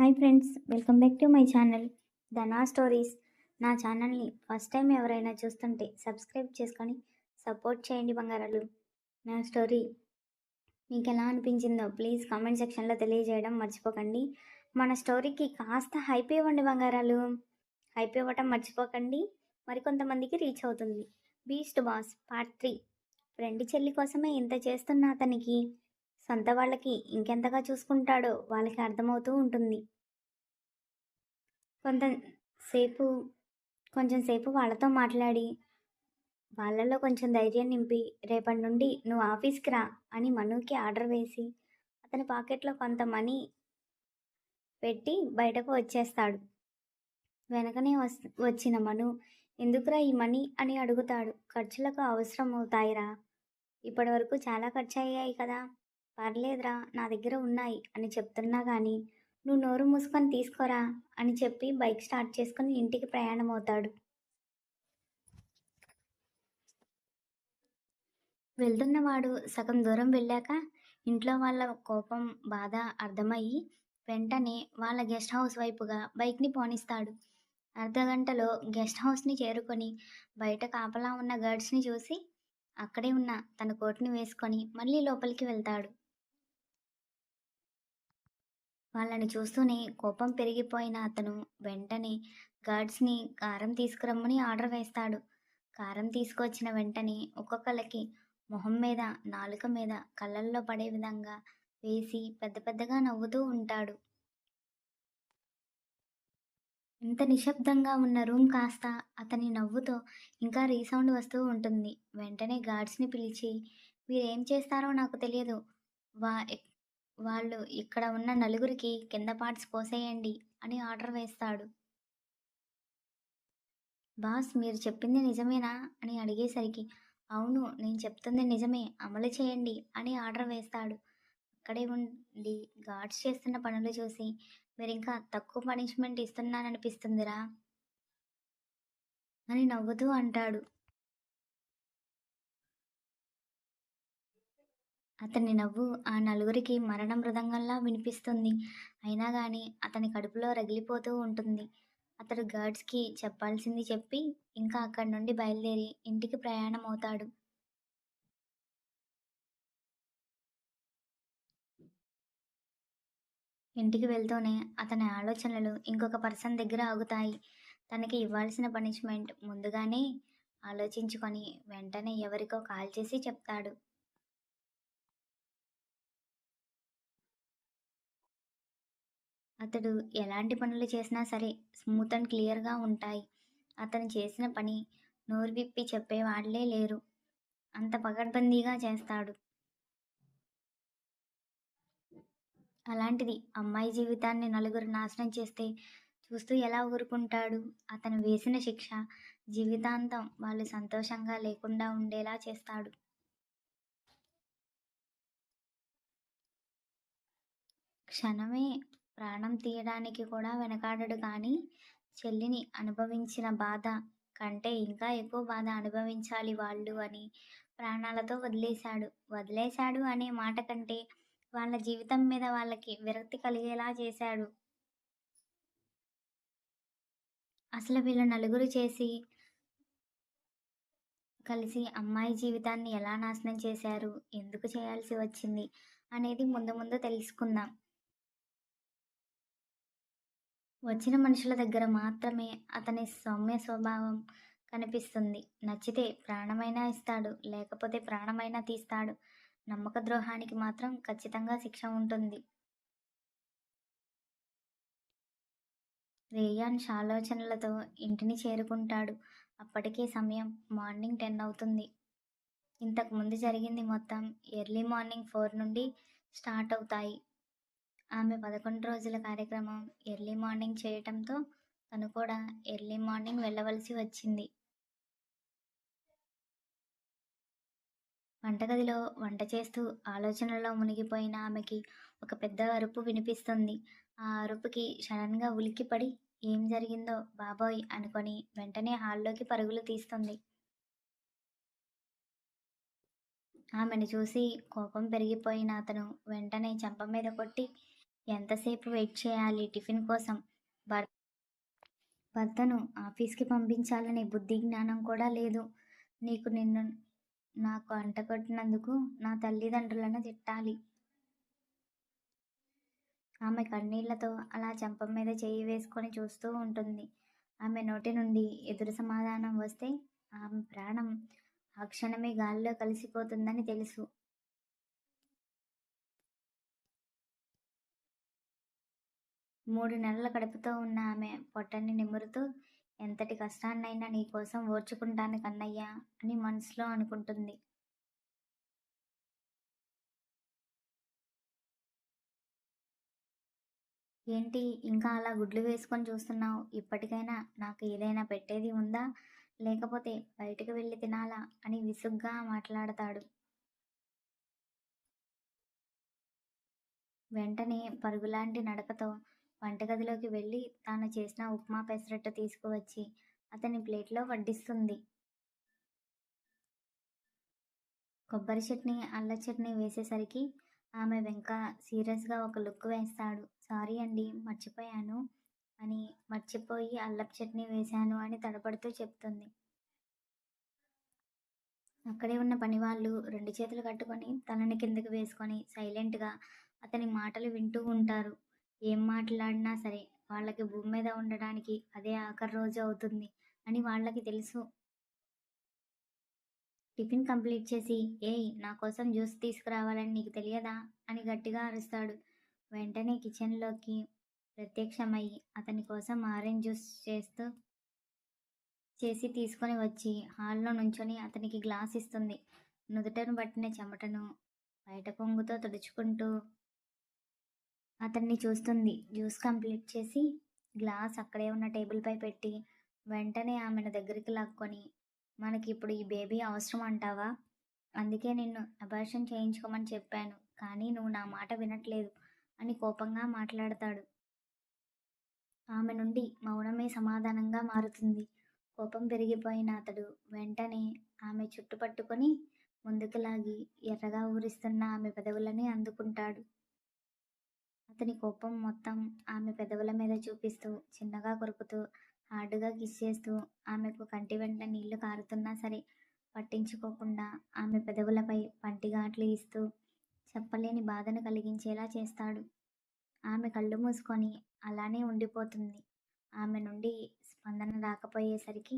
Hi friends welcome back to my channel Dhana stories నా ఛానల్ని first time ఎవరైనా చూస్తుంటే సబ్స్క్రైబ్ చేసుకొని సపోర్ట్ చేయండి బంగారాలు. నా స్టోరీ మీకు ఎలా అనిపించిందో ప్లీజ్ కామెంట్ సెక్షన్లో తెలియజేయడం మర్చిపోకండి. మన స్టోరీకి కాస్త హైప్ ఇవ్వండి బంగారాలు. హైప్ ఇవ్వటం మర్చిపోకండి. మరికొంతమందికి రీచ్ అవుతుంది. Beast boss part three friend చెల్లి కోసమే ఇంత చేస్తున్న అతనికి సొంత వాళ్ళకి ఇంకెంతగా చూసుకుంటాడో వాళ్ళకి అర్థమవుతూ ఉంటుంది. కొంతసేపు కొంచెం సేపు వాళ్ళతో మాట్లాడి వాళ్ళలో కొంచెం ధైర్యం నింపి రేపటి నుండి నువ్వు ఆఫీస్కి రా అని మనుకి ఆర్డర్ వేసి అతని పాకెట్లో కొంత మనీ పెట్టి బయటకు వచ్చేస్తాడు. వెనకనే వస్ వచ్చిన మను ఎందుకురా ఈ మనీ? అని అడుగుతాడు. ఖర్చులకు అవసరం అవుతాయిరా ఇప్పటివరకు చాలా ఖర్చు అయ్యాయి కదా. పర్లేదురా నా దగ్గర ఉన్నాయి అని చెప్తున్నా కానీ నువ్వు నోరు మూసుకొని తీసుకోరా అని చెప్పి బైక్ స్టార్ట్ చేసుకుని ఇంటికి ప్రయాణం అవుతాడు వెళ్తున్నవాడు సగం దూరం వెళ్ళాక ఇంట్లో వాళ్ళ కోపం బాధ అర్థమయ్యి వెంటనే వాళ్ళ గెస్ట్ హౌస్ వైపుగా బైక్ని పోనిస్తాడు. అర్ధగంటలో గెస్ట్ హౌస్ని చేరుకొని బయట కాపలా ఉన్న గర్డ్స్ని చూసి అక్కడే ఉన్న తన కోట్ని వేసుకొని మళ్ళీ లోపలికి వెళ్తాడు. వాళ్ళని చూస్తూనే కోపం పెరిగిపోయిన అతను వెంటనే గార్డ్స్ని కారం తీసుకురమ్మని ఆర్డర్ వేస్తాడు. కారం తీసుకొచ్చిన వెంటనే ఒక్కొక్కళ్ళకి మొహం మీద నాలుక మీద కళ్ళల్లో పడే విధంగా వేసి పెద్ద పెద్దగా నవ్వుతూ ఉంటాడు. ఇంత నిశ్శబ్దంగా ఉన్న రూమ్ కాస్త అతని నవ్వుతో ఇంకా రీసౌండ్ వస్తూ ఉంటుంది. వెంటనే గార్డ్స్ని పిలిచి మీరేం చేస్తారో నాకు తెలియదు. వా వాళ్ళు ఇక్కడ ఉన్న నలుగురికి కింద పార్ట్స్ పోసేయండి అని ఆర్డర్ వేస్తాడు. బాస్ మీరు చెప్పింది నిజమేనా? అని అడిగేసరికి అవును నేను చెప్తుంది నిజమే అమలు చేయండి అని ఆర్డర్ వేస్తాడు. అక్కడే ఉండి గాడ్స్ చేస్తున్న పనులు చూసి మీరు ఇంకా తక్కువ పనిష్మెంట్ ఇస్తున్నాననిపిస్తుందిరా అని నవ్వుతూ అంటాడు. అతని నవ్వు ఆ నలుగురికి మరణ మృదంగంలా వినిపిస్తుంది. అయినా కానీ అతని కడుపులో రగిలిపోతూ ఉంటుంది. అతడు గార్డ్స్కి చెప్పాల్సింది చెప్పి ఇంకా అక్కడి నుండి బయలుదేరి ఇంటికి ప్రయాణం అవుతాడు ఇంటికి వెళ్తూనే అతని ఆలోచనలు ఇంకొక పర్సన్ దగ్గర ఆగుతాయి. తనకి ఇవ్వాల్సిన పనిష్మెంట్ ముందుగానే ఆలోచించుకొని వెంటనే ఎవరికో కాల్ చేసి చెప్తాడు. అతడు ఎలాంటి పనులు చేసినా సరే స్మూత్ అండ్ క్లియర్గా ఉంటాయి. అతను చేసిన పని నోరు విప్పి చెప్పేవాళ్ళే లేరు. అంత పగడ్బందీగా చేస్తాడు. అలాంటిది అమ్మాయి జీవితాన్ని నలుగురు నాశనం చేస్తే చూస్తూ ఎలా ఊరుకుంటాడు? అతను వేసిన శిక్ష జీవితాంతం వాళ్ళు సంతోషంగా లేకుండా ఉండేలా చేస్తాడు. క్షణమే ప్రాణం తీయడానికి కూడా వెనకాడడు కానీ చెల్లిని అనుభవించిన బాధ కంటే ఇంకా ఎక్కువ బాధ అనుభవించాలి వాళ్ళు అని ప్రాణాలతో వదిలేశాడు. వదిలేశాడు అనే మాట కంటే వాళ్ళ జీవితం మీద వాళ్ళకి విరక్తి కలిగేలా చేశాడు. అసలు వీళ్ళు నలుగురు చేసి కలిసి అమ్మాయి జీవితాన్ని ఎలా నాశనం చేశారు ఎందుకు చేయాల్సి వచ్చింది అనేది ముందు ముందు తెలుసుకుందాం. వచ్చిన మనుషుల దగ్గర మాత్రమే అతని సౌమ్య స్వభావం కనిపిస్తుంది. నచ్చితే ప్రాణమైనా ఇస్తాడు లేకపోతే ప్రాణమైనా తీస్తాడు. నమ్మక ద్రోహానికి మాత్రం ఖచ్చితంగా శిక్ష ఉంటుంది. రేయాన్స్ ఆలోచనలతో ఇంటిని చేరుకుంటాడు. అప్పటికే సమయం మార్నింగ్ టెన్ అవుతుంది. ఇంతకు ముందు జరిగింది మొత్తం ఎర్లీ మార్నింగ్ ఫోర్ నుండి స్టార్ట్ అవుతాయి. ఆమె పదకొండు రోజుల కార్యక్రమం ఎర్లీ మార్నింగ్ చేయటంతో తను కూడా ఎర్లీ మార్నింగ్ వెళ్ళవలసి వచ్చింది. వంటగదిలో వంట చేస్తూ ఆలోచనలో మునిగిపోయిన ఆమెకి ఒక పెద్ద అరుపు వినిపిస్తుంది. ఆ అరుపుకి సడన్గా ఉలిక్కిపడి ఏం జరిగిందో బాబోయ్ అనుకొని వెంటనే హాల్లోకి పరుగులు తీస్తుంది. ఆమెను చూసి కోపం పెరిగిపోయిన అతను వెంటనే చెంప మీద కొట్టి ఎంతసేపు వెయిట్ చేయాలి? టిఫిన్ కోసం. భర్ భర్తను ఆఫీస్కి పంపించాలనే బుద్ధి జ్ఞానం కూడా లేదు. నీకు నిన్ను నాకు అంటగొట్టినందుకు నా తల్లిదండ్రులను తిట్టాలి. ఆమె కన్నీళ్ళతో అలా చెంప మీద చేయి వేసుకొని చూస్తూ ఉంటుంది. ఆమె నోటి నుండి ఎదురు సమాధానం వస్తే ఆమె ప్రాణం ఆ క్షణమే గాలిలో కలిసిపోతుందని తెలుసు. మూడు నెలల కడుపుతో ఉన్న ఆమె పొట్టని నిమురుతూ ఎంతటి కష్టాన్నైనా నీ కోసం ఓర్చుకుంటాను కన్నయ్య అని మనసులో అనుకుంటుంది. ఏంటి ఇంకా అలా గుడ్లు వేసుకొని చూస్తున్నావు? ఇప్పటికైనా నాకు ఏదైనా పెట్టేది ఉందా? లేకపోతే బయటకు వెళ్ళి తినాలా? అని విసుగ్గా మాట్లాడతాడు. వెంటనే పరుగులాంటి నడకతో వంటగదిలోకి వెళ్ళి తాను చేసిన ఉప్మా పెసరట్టు తీసుకువచ్చి అతని ప్లేట్లో వడ్డిస్తుంది. కొబ్బరి చట్నీ అల్ల చట్నీ వేసేసరికి ఆమె వెంక సీరియస్గా ఒక లుక్ వేస్తాడు. సారీ అండి మర్చిపోయాను అని మర్చిపోయి అల్లపు చట్నీ వేశాను అని తడపడుతూ చెప్తుంది. అక్కడే ఉన్న పనివాళ్ళు రెండు చేతులు కట్టుకొని తలని కిందకు వేసుకొని సైలెంట్గా అతని మాటలు వింటూ ఉంటారు. ఏం మాట్లాడినా సరే వాళ్ళకి భూమి మీద ఉండడానికి అదే ఆఖరి రోజు అవుతుంది అని వాళ్ళకి తెలుసు. టిఫిన్ కంప్లీట్ చేసి ఏయ్ నా కోసం జ్యూస్ తీసుకురావాలని నీకు తెలియదా? అని గట్టిగా అరుస్తాడు. వెంటనే కిచెన్లోకి ప్రత్యక్షమయ్యి అతని కోసం ఆరెంజ్ జ్యూస్ చేస్తూ చేసి తీసుకొని వచ్చి హాల్లో నుంచొని అతనికి గ్లాస్ ఇస్తుంది. నుదుటను పట్టిన చెమటను బయట కొంగుతో తుడుచుకుంటూ అతన్ని చూస్తుంది. జ్యూస్ కంప్లీట్ చేసి గ్లాస్ అక్కడే ఉన్న టేబుల్పై పెట్టి వెంటనే ఆమెను దగ్గరికి లాక్కొని మనకి ఇప్పుడు ఈ బేబీ అవసరం అంటావా? అందుకే నిన్ను అబార్షన్ చేయించుకోమని చెప్పాను కానీ నువ్వు నా మాట వినట్లేదు అని కోపంగా మాట్లాడతాడు. ఆమె నుండి మౌనమే సమాధానంగా మారుతుంది. కోపం పెరిగిపోయిన అతడు వెంటనే ఆమె చుట్టుపట్టుకొని ముందుకు లాగి ఎర్రగా ఊరిస్తున్న ఆమె పెదవులని అందుకుంటాడు. అతని కోపం మొత్తం ఆమె పెదవుల మీద చూపిస్తూ చిన్నగా కొరుకుతూ హార్డ్గా కిస్ చేస్తూ ఆమెకు కంటి వెంట నీళ్ళు కారుతున్నా సరే పట్టించుకోకుండా ఆమె పెదవులపై పంటిగాట్లు ఇస్తూ చెప్పలేని బాధను కలిగించేలా చేస్తాడు. ఆమె కళ్ళు మూసుకొని అలానే ఉండిపోతుంది. ఆమె నుండి స్పందన రాకపోయేసరికి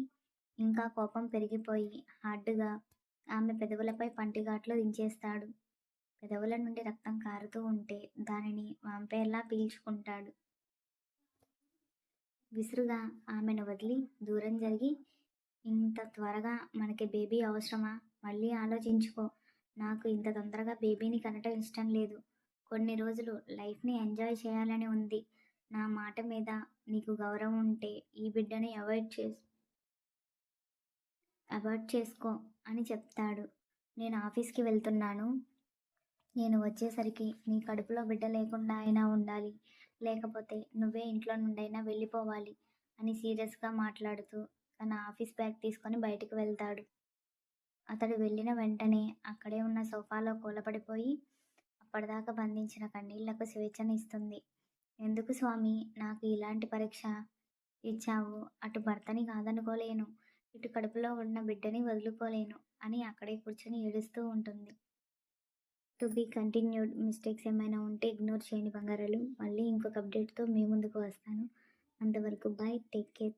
ఇంకా కోపం పెరిగిపోయి హార్డ్గా ఆమె పెదవులపై పంటిగాట్లు దించేస్తాడు. పెదవుల నుండి రక్తం కారుతూ ఉంటే దానిని వాంపేర్లా పీల్చుకుంటాడు. విసురుగా ఆమెను వదిలి దూరం జరిగి ఇంత త్వరగా మనకి బేబీ అవసరమా? మళ్ళీ ఆలోచించుకో. నాకు ఇంత తొందరగా బేబీని కనటం ఇష్టం లేదు. కొన్ని రోజులు లైఫ్ని ఎంజాయ్ చేయాలని ఉంది. నా మాట మీద నీకు గౌరవం ఉంటే ఈ బిడ్డని అవాయిడ్ చేసు అవాయిడ్ చేసుకో అని చెప్తాడు. నేను ఆఫీస్కి వెళ్తున్నాను. నేను వచ్చేసరికి నీ కడుపులో బిడ్డ లేకుండా అయినా ఉండాలి. లేకపోతే నువ్వే ఇంట్లో నుండైనా వెళ్ళిపోవాలి అని సీరియస్గా మాట్లాడుతూ తన ఆఫీస్ బ్యాగ్ తీసుకొని బయటికి వెళ్తాడు. అతడు వెళ్ళిన వెంటనే అక్కడే ఉన్న సోఫాలో కూలపడిపోయి అప్పటిదాకా బంధించిన కన్నీళ్ళకు స్వేచ్ఛనిస్తుంది. ఎందుకు స్వామి నాకు ఇలాంటి పరీక్ష ఇచ్చావు? అటు భర్తని కాదనుకోలేను. ఇటు కడుపులో ఉన్న బిడ్డని వదులుకోలేను అని అక్కడే కూర్చొని ఏడుస్తూ ఉంటుంది. టు బీ కంటిన్యూడ్ మిస్టేక్స్ ఏమైనా ఉంటే ఇగ్నోర్ చేయండి బంగారాలు. మళ్ళీ ఇంకొక అప్డేట్తో మీ ముందుకు వస్తాను. అంతవరకు బాయ్ టేక్ కేర్.